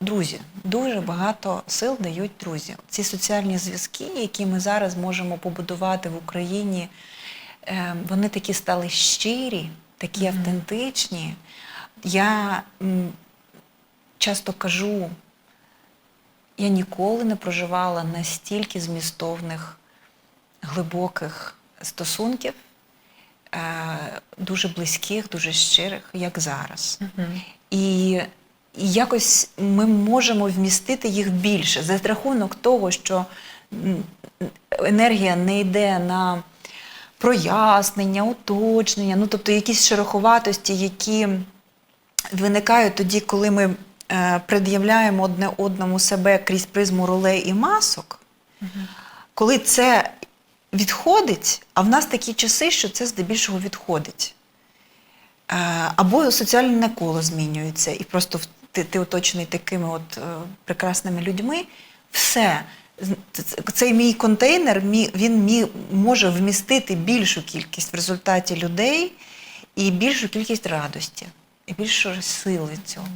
Друзі, дуже багато сил дають друзі. Ці соціальні зв'язки, які ми зараз можемо побудувати в Україні, е, вони такі стали щирі, такі автентичні. Я часто кажу, я ніколи не проживала настільки змістовних, глибоких стосунків, е, дуже близьких, дуже щирих, як зараз. І, і якось ми можемо вмістити їх більше за рахунок того, що енергія не йде на прояснення, уточнення, ну тобто якісь шероховатості, які виникають тоді, коли ми е, пред'являємо одне одному себе крізь призму ролей і масок, коли це відходить, а в нас такі часи, що це здебільшого відходить. Е, Або соціальне коло змінюється, і просто ти, ти оточений такими от е, прекрасними людьми, все. Цей мій контейнер він може вмістити більшу кількість в результаті людей і більшу кількість радості, і більшу сили цього.